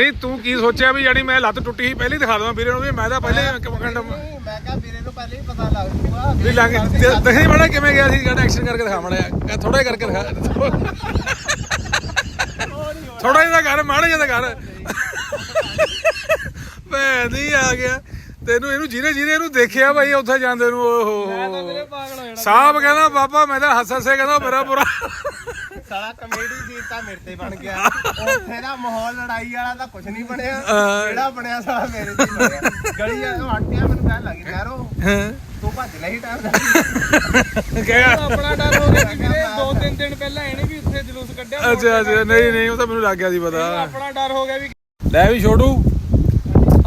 ਨਹੀਂ ਤੂੰ ਕੀ ਸੋਚਿਆ ਵੀ ਜਿਹੜੀ ਮੈਂ ਲੱਤ ਟੁੱਟੀ ਸੀ ਪਹਿਲੇ ਦਿਖਾ ਦਵਾਂ ਵੀਰੇ ਨੂੰ ਵੀ ਮੈਂ ਤਾਂ ਪਹਿਲੇ ਕੰਡਮ ਮੈਂ ਕਿਹਾ ਵੀਰੇ ਨੂੰ ਪਹਿਲੇ ਹੀ ਪਤਾ ਲੱਗ ਜੂਗਾ ਵੀ ਲੱਗ ਦਹੀਂ ਬੜਾ ਕਿਵੇਂ ਗਿਆ ਸੀ ਕਹਿੰਦਾ ਐਕਸ਼ਨ ਕਰਕੇ ਦਿਖਾ ਮੜਿਆ ਥੋੜਾ ਕਰਕੇ ਦਿਖਾ ਥੋੜਾ ਜਿਹਾ ਕਰ ਮਾੜਾ ਜਿਹਾ ਕਰ। ਮੈਂ ਨਹੀਂ ਆ ਗਿਆ। ਤੈਨੂੰ ਇਹਨੂੰ ਜਿਹਨੇ ਜਿਹਨੇ ਇਹਨੂੰ ਦੇਖਿਆ ਭਾਈ ਉੱਥੇ ਜਾਂਦੇ ਨੂੰ ਓਹੋ। ਪਾਗਲ ਹੋ ਜਾਣਾ ਸਾਹਿਬ ਕਹਿੰਦਾ ਬਾਬਾ ਮੈਂ ਤਾਂ ਹੱਸ ਹੱਸੇ ਕਹਿੰਦਾ ਮੇਰਾ ਬੁਰਾ ਸਾਲਾ ਕਮੇਡੀ ਤਾਂ ਮੇਰੇ ਤੇ ਬਣ ਗਿਆ। ਉੱਥੇ ਦਾ ਮਾਹੌਲ ਲੜਾਈ ਵਾਲਾ ਤਾਂ ਕੁਝ ਨਹੀਂ ਬਣਿਆ। ਜਿਹੜਾ ਬਣਿਆ ਸਾਲਾ ਮੇਰੇ ਤੇ ਬਣਿਆ ਗਲੀ ਆ ਉਹ ਆਂਟੀਆਂ ਮੈਨੂੰ ਕਹਿਣ ਲੱਗੀ ਤੂੰ ਭੱਜ ਟਾਈਮ ਦਾ। ਕਹਿਆ ਆਪਣਾ ਡਰ ਹੋ ਗਿਆ ਕਿ ਵੀਰੇ ਦੋ ਤਿੰਨ ਦਿਨ ਪਹਿਲਾਂ ਇਹਨੇ ਵੀ ਉੱਥੇ ਜਲੂਸ ਕੱਢਿਆ ਅੱਛਾ ਅੱਛਾ ਨਹੀਂ ਨਹੀਂ ਉਹ ਤਾਂ ਮੈਨੂੰ ਲੱਗ ਗਿਆ ਸੀ ਪਤਾ। ਆਪਣਾ ਡਰ ਹੋ ਗਿਆ ਵੀ ਲੈ ਵੀ ਛੋਟੂ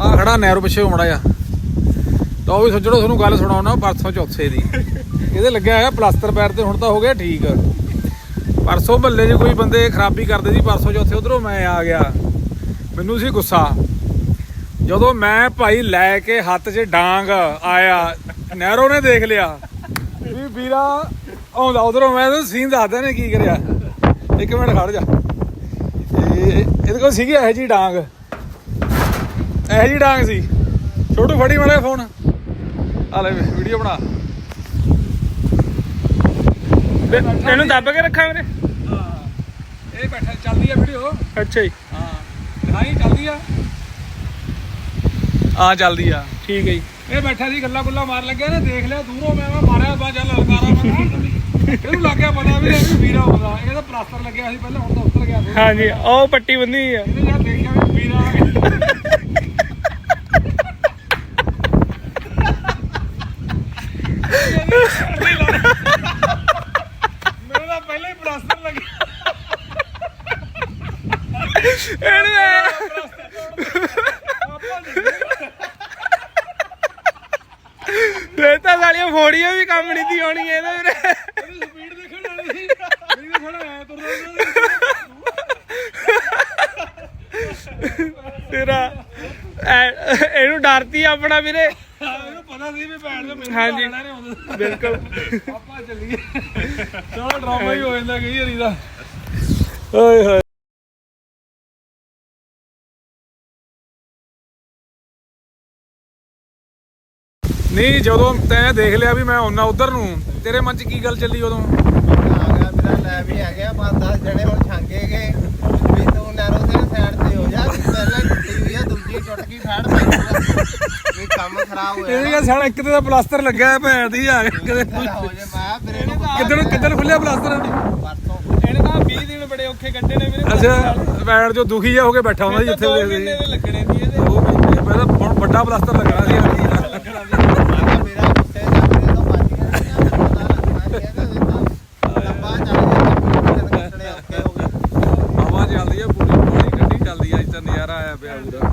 ਆ ਖੜਾ ਨਹਿਰੂ ਪਿੱਛੇ ਮੜਾ ਜਾ। ਤਾਂ ਉਹ ਵੀ ਸੱਜਣੋ, ਤੁਹਾਨੂੰ ਗੱਲ ਸੁਣਾਉਣਾ ਪਰਸੋਂ ਚੌਥੇ ਦੀ। ਇਹਦੇ ਲੱਗਿਆ ਹੈਗਾ ਪਲਾਸਟਰ ਪੈਰ ਤੇ, ਹੁਣ ਤਾਂ ਹੋ ਗਿਆ ਠੀਕ। ਪਰਸੋਂ ਮਹੱਲੇ 'ਚ ਕੋਈ ਬੰਦੇ ਖਰਾਬੀ ਕਰਦੇ ਸੀ, ਪਰਸੋਂ ਚੌਥੇ ਉਧਰੋਂ ਮੈਂ ਆ ਗਿਆ। ਮੈਨੂੰ ਸੀ ਗੁੱਸਾ। ਜਦੋਂ ਮੈਂ ਭਾਈ ਲੈ ਕੇ ਹੱਥ 'ਚ ਡਾਂਗ ਆਇਆ, ਨਹਿਰੋ ਨੇ ਦੇਖ ਲਿਆ। ਵੀ ਵੀਰਾ ਆਉਂਦਾ ਉਧਰੋਂ, ਮੈਂ ਤਾਂ ਸੀਨ ਦੱਸਦਾ ਨੇ ਕੀ ਕਰਿਆ। ਇੱਕ ਮਿੰਟ ਖੜ ਜਾ। ਇਹਦੇ ਕੋਲ ਸੀਗੀ ਇਹੋ ਜੀ ਡਾਂਗ। ਇਹੋ ਜੀ ਡਾਂਗ ਸੀ। ਛੋਟੂ, ਫੜੀ ਮਾੜਾ ਫੋਨ ਆ ਲੈ ਵੀਡੀਓ ਬਣਾ। ਇਹਨੂੰ ਦੱਬ ਕੇ ਰੱਖਾਂ ਵੀਰੇ। ਇਹ ਬੈਠਾ ਚੱਲਦੀ ਆ ਵੀਡੀਓ। ਅੱਛਾ ਜੀ। ਹਾਂ ਦਿਖਾਈ ਚੱਲਦੀ ਆ। ਹਾਂ ਚੱਲਦੀ ਆ। ਠੀਕ ਹੈ ਜੀ। ਇਹ ਬੈਠਾ ਸੀ ਗੱਲਾਂ ਗੁੱਲਾਂ ਮਾਰ ਲੱਗਿਆ ਨੇ ਦੇਖ ਲਿਆ ਦੂਰੋਂ ਮੈਂ ਮਾਰਿਆ ਬਾ ਚੱਲ ਲਲਕਾਰਾ ਮੈਂ ਇਹਨੂੰ ਲੱਗ ਗਿਆ ਪਤਾ ਵੀ ਇਹ ਵੀ ਵੀਰਾ ਹੁੰਦਾ ਇਹਦਾ ਪਲਾਸਟਰ ਲੱਗਿਆ ਸੀ ਪਹਿਲਾਂ ਹੁਣ ਤਾਂ ਉੱਤਰ ਗਿਆ। ਹਾਂਜੀ ਉਹ ਪੱਟੀ ਬੰਨੀ ਆ ਇਹਨੇ ਜਦ ਦੇਖਿਆ ਵੀ ਵੀਰਾ ਆ ਗਿਆ ਮੇਰੇ ਤਾਂ ਪਹਿਲਾਂ ਹੀ ਪਲਾਸਟਰ ਲੱਗਿਆ ਫੇਰ ਤਾਂ ਸਾਲੀਆਂ ਫੋੜੀਆਂ ਵੀ ਕੰਮ ਨਹੀਂ ਦੀ ਹੋਣੀ ਇਹਦੇ ਵੀਰੇ। ਸਪੀਡ ਦੇਖਣ ਵਾਲੀ ਸੀ ਨਹੀਂ ਤਾਂ ਸਾਡਾ ਐ ਤੁਰਦਾ ਤੇਰਾ ਇਹਨੂੰ ਡਰਤੀ ਆਪਣਾ ਵੀਰੇ। ਇਹਨੂੰ ਪਤਾ ਸੀ ਵੀ ਭੈਣ ਦੇ ਮੈਨੂੰ ਹਾਂਜੀ। ਬਿਲਕੁਲ। ਆਪਾਂ ਚੱਲੀਏ। ਚਲੋ ਡਰਾਮਾ ਹੀ ਹੋ ਜਾਂਦਾ ਕਈ ਵਾਰੀ ਦਾ। ਓਏ ਹੋਏ। ਨਹੀਂ ਜਦੋਂ ਤੈਂ ਦੇਖ ਲਿਆ ਵੀ ਮੈਂ ਆਉਣਾ ਉਧਰ ਨੂੰ ਤੇਰੇ ਮਨ 'ਚ ਕੀ ਗੱਲ ਚੱਲੀ ਉਦੋਂ? ਆ ਗਿਆ ਮੇਰਾ ਲੈ ਵੀ ਆ ਗਿਆ ਪੰਜ 10 ਜਣੇ ਹੁਣ ਛਾਂਗੇ ਗਏ ਵੀ ਤੂੰ ਨਹਿਰੋ ਦੇ ਸਾਈਡ ਤੇ ਹੋ ਜਾ ਪਹਿਲਾਂ ਟੁੱਟੀ ਹੋਈ ਆ ਦੂਜੀ ਟੁੱਟ ਗਈ ਫੈੜ ਪਈ ਵੀ ਕੰਮ ਖਰਾਬ ਹੋਇਆ ਇਹ ਸਾਡਾ ਇੱਕ ਤੇ ਦਾ ਪਲਾਸਟਰ ਲੱਗਾ ਹੈ ਭੈਣ ਦੀ ਆ ਕਿਤੇ ਹੋ ਜੇ ਮੈਂ ਵੀਰੇ ਨੂੰ ਕਿੱਦਣ ਕਿੱਦਣ ਖੁੱਲਿਆ ਪਲਾਸਟਰ? ਪਰਸੋਂ ਇਹਨੇ ਤਾਂ 20 ਦਿਨ ਬੜੇ ਔਖੇ ਕੱਢੇ ਨੇ ਅੱਛਾ ਭੈਣ ਜੋ ਦੁਖੀ ਜਿਹਾ ਹੋ ਕੇ ਬੈਠਾ ਹੁੰਦਾ ਸੀ ਜਿੱਥੇ ਦੋ ਦੇਖਦੇ ਮਹੀਨੇ ਸੀ ਦੇ ਲੱਗਣੇ ਸੀ ਇਹਦੇ। ਉਹ ਵੀ ਪਹਿਲਾਂ ਹੁਣ ਵੱਡਾ ਪਲਾਸਟਰ ਲੱਗਣਾ ਸੀ ਆਂਟੀ ਦਾ ਮੈਂ ਕਿਹਾ ਮੇਰਾ ਗੁੱਸੇ ਦਾ ਮੇਰੇ ਤੋਂ ਬਚ ਗਿਆ ਸੀ ਨਾ ਪਤਾ ਲੱਗਣਾ ਸੀ ਇਹਦਾ ਲੰਬਾ ਚੱਲ ਜਾਂਦਾ ਦਿਨ ਕੱਟਣੇ ਔਖੇ ਹੋ ਗਏ ਹਵਾ ਚੱਲਦੀ ਆ ਪੂਰੀ ਪੂਰੀ ਗੱਡੀ ਚੱਲਦੀ ਆ ਅੱਜ ਨਜ਼ਾਰਾ ਆਇਆ ਪਿਆ ਪੂਰਾ।